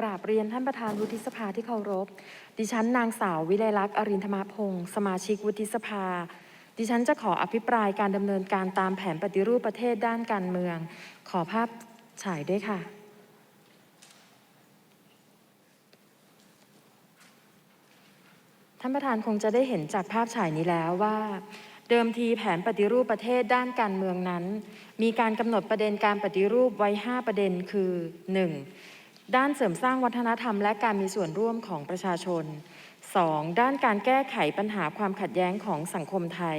กราบเรียนท่านประธานวุฒิสภาที่เคารพ ดิฉันนางสาววิไลลักษณ์อรินธรรมพงศ์สมาชิกวุฒิสภา ดิฉันจะขออภิปรายการดำเนินการตามแผนปฏิรูปประเทศด้านการเมือง ขอภาพฉายด้วยค่ะ ท่านประธานคงจะได้เห็นจากภาพฉายนี้แล้วว่าเดิมทีแผนปฏิรูปประเทศด้านการเมืองนั้น มีการกำหนดประเด็นการปฏิรูปไว้ 5 ประเด็นคือ 1. ด้านเสริมสร้างวัฒนธรรมและการมีส่วนร่วมของประชาชน 2. ด้านการแก้ไขปัญหาความขัดแย้งของสังคมไทย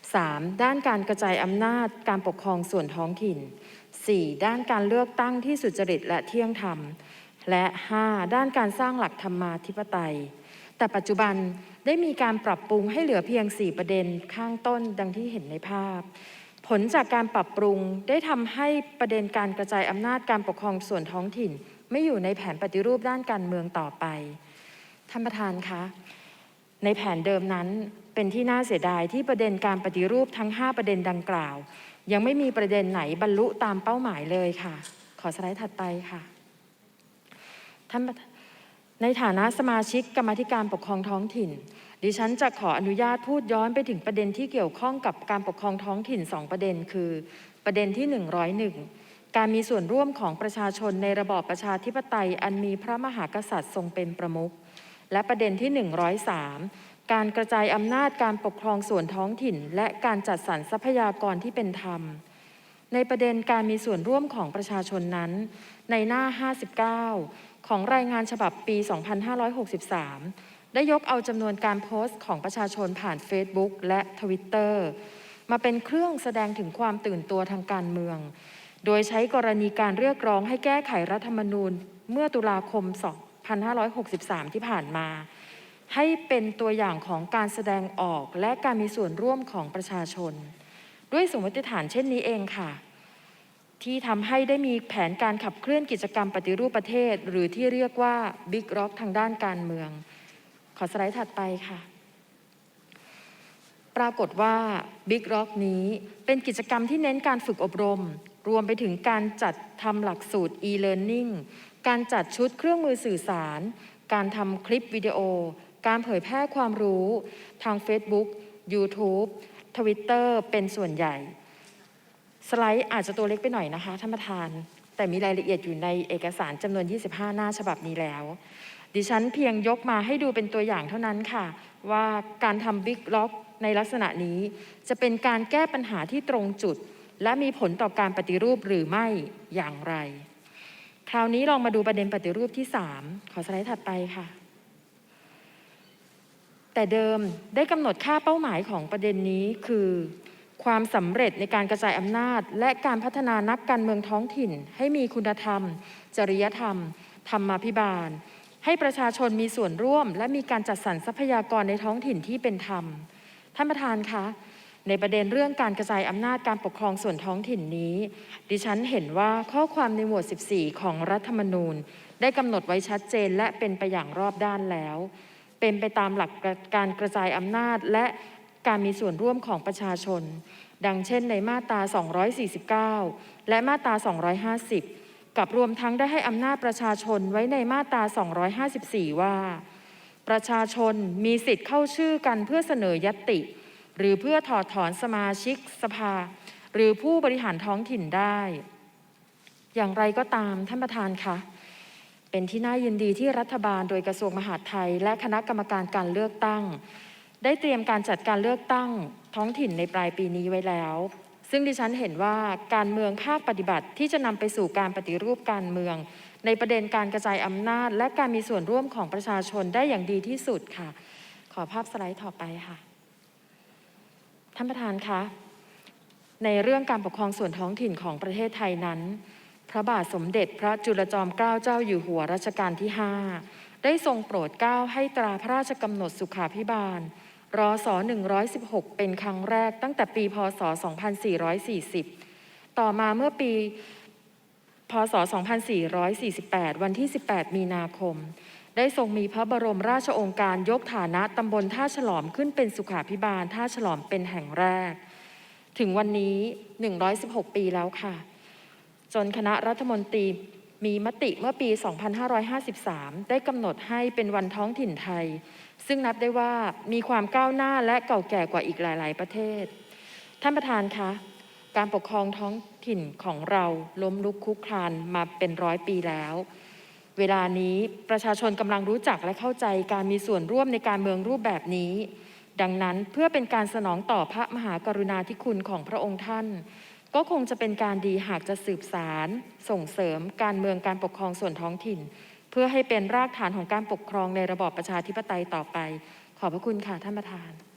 3. ด้านการกระจายอำนาจการปกครองส่วนท้องถิ่น 4. ด้านการเลือกตั้งที่สุจริตและเที่ยงธรรม และ 5. ด้านการสร้างหลักธรรมาธิปไตย แต่ปัจจุบันได้มีการปรับปรุงให้เหลือเพียง 4 ประเด็นข้างต้นดังที่เห็นในภาพ ผลจากการปรับปรุงได้ทำให้ประเด็นการกระจายอำนาจการปกครองส่วนท้องถิ่น ไม่อยู่ในแผนปฏิรูปด้านการเมืองต่อไป ท่านประธานคะ ในแผนเดิมนั้นเป็นที่น่าเสียดายที่ประเด็นการปฏิรูปทั้ง 5 ประเด็นดังกล่าว ยังไม่มีประเด็นไหนบรรลุตามเป้าหมายเลยค่ะ ขอสไลด์ถัดไปค่ะ ท่านประธานในฐานะสมาชิกกรรมธิการปกครองท้องถิ่น ดิฉันจะขออนุญาตพูดย้อนไปถึงประเด็นที่เกี่ยวข้องกับการปกครองท้องถิ่น 2 ประเด็นคือ ประเด็นที่ 101 การมีส่วนร่วมของประชาชนในระบอบประชาธิปไตย อันมีพระมหากษัตริย์ทรงเป็นประมุข และประเด็นที่ 103 การกระจายอำนาจการปกครองส่วนท้องถิ่น และการจัดสรรทรัพยากรที่เป็นธรรม ในประเด็นการมีส่วนร่วมของประชาชนนั้น ในหน้า 59 ของรายงานฉบับปี 2563 ได้ยกเอาจำนวนการโพสต์ของประชาชนผ่าน Facebook และ Twitter มาเป็นเครื่องแสดงถึงความตื่นตัวทางการเมือง โดยใช้กรณีการเรียกร้องให้แก้ไขรัฐธรรมนูญ เมื่อตุลาคม 2563 ที่ผ่านมา ให้เป็นตัวอย่างของการแสดงออกและการมีส่วนร่วมของประชาชน ด้วยสมมติฐานเช่นนี้เองค่ะ ที่ทำให้ได้มีแผนการขับเคลื่อนกิจกรรมปฏิรูปประเทศ หรือที่เรียกว่าบิ๊กร็อกทางด้านการเมือง ขอสไลด์ถัดไปค่ะปรากฏว่าบิ๊กร็อกนี้เป็นกิจกรรมที่เน้นการฝึกอบรม รวมไปถึงการจัดทำหลักสูตร e-learning การจัดชุดเครื่องมือสื่อสาร การทำคลิปวิดีโอ การเผยแพร่ความรู้ ทาง Facebook YouTube Twitter เป็นส่วนใหญ่ สไลด์อาจจะตัวเล็กไปหน่อยนะคะท่านประธาน แต่มีรายละเอียดอยู่ในเอกสารจำนวน 25 หน้าฉบับนี้แล้ว ดิฉันเพียงยกมาให้ดูเป็นตัวอย่างเท่านั้นค่ะ ว่าการทำบิ๊กล็อกในลักษณะนี้จะเป็นการแก้ปัญหาที่ตรงจุด และมีผลต่อการปฏิรูปหรือไม่อย่างไร คราวนี้ลองมาดูประเด็นปฏิรูปที่ 3 ขอสไลด์ถัดไปค่ะ แต่เดิมได้กำหนดค่าเป้าหมายของประเด็นนี้คือ ความสำเร็จในการกระจายอำนาจ และการพัฒนานักการเมืองท้องถิ่น ให้มีคุณธรรม จริยธรรม ธรรมาภิบาล ให้ประชาชนมีส่วนร่วม และมีการจัดสรรทรัพยากรในท้องถิ่นที่เป็นธรรม ท่านประธานคะ ในประเด็นเรื่องการกระจายอำนาจการปกครองส่วนท้องถิ่นนี้ ดิฉันเห็นว่าข้อความในหมวด 14 ของรัฐธรรมนูญ ได้กำหนดไว้ชัดเจนและเป็นไปอย่างรอบด้านแล้ว เป็นไปตามหลักการกระจายอำนาจและการมีส่วนร่วมของประชาชน ดังเช่นในมาตรา 249 และมาตรา 250 กับรวมทั้งได้ให้อำนาจประชาชนไว้ในมาตรา 254 ว่า ประชาชนมีสิทธิ์เข้าชื่อกันเพื่อเสนอยตติ หรือเพื่อถอดถอนสมาชิกสภา หรือผู้บริหารท้องถิ่นได้ อย่างไรก็ตามท่านประธานคะเป็นที่น่ายินดีที่รัฐบาลโดยกระทรวงมหาดไทย และคณะกรรมการการเลือกตั้ง ได้เตรียมการจัดการเลือกตั้งท้องถิ่นในปลายปีนี้ไว้แล้ว ซึ่งดิฉันเห็นว่าการเมืองภาคปฏิบัติที่จะนำไปสู่การปฏิรูปการเมือง ในประเด็นการกระจายอำนาจ และการมีส่วนร่วมของประชาชนได้อย่างดีที่สุดค่ะ ขอภาพสไลด์ต่อไปค่ะ ท่านประธานคะ ในเรื่องการปกครองส่วนท้องถิ่นของประเทศไทยนั้น พระบาทสมเด็จพระจุลจอมเกล้าเจ้าอยู่หัวรัชกาลที่5ได้ทรงโปรดเกล้าให้ตราพระราชกำหนดสุขาพิบาลรศ116 เป็นครั้งแรกตั้งแต่ปีพศ 2440 ต่อมาเมื่อปีพศ 2448 วันที่ 18 มีนาคม ได้ทรงมีพระบรมราชองค์การยกฐานะตำบลท่าฉลอมขึ้นเป็นสุขาพิบาลท่าฉลอมเป็นแห่งแรก ถึงวันนี้ 116 ปีแล้วค่ะ จนคณะรัฐมนตรีมีมติเมื่อปี 2553 ได้กำหนดให้เป็นวันท้องถิ่นไทย ซึ่งนับได้ว่ามีความก้าวหน้าและเก่าแก่กว่าอีกหลาย ๆ ประเทศ ท่านประธานคะการปกครองท้องถิ่นของเราล้มลุกคุกคลานมาเป็นร้อยปีแล้ว เวลานี้ประชาชนกำลังรู้จักและเข้าใจการมีส่วนร่วมในการเมืองรูปแบบนี้ ดังนั้นเพื่อเป็นการสนองต่อพระมหากรุณาธิคุณของพระองค์ท่าน ก็คงจะเป็นการดีหากจะสืบสาร ส่งเสริมการเมืองการปกครองส่วนท้องถิ่น เพื่อให้เป็นรากฐานของการปกครองในระบอบประชาธิปไตยต่อไป ขอบพระคุณค่ะท่านประธาน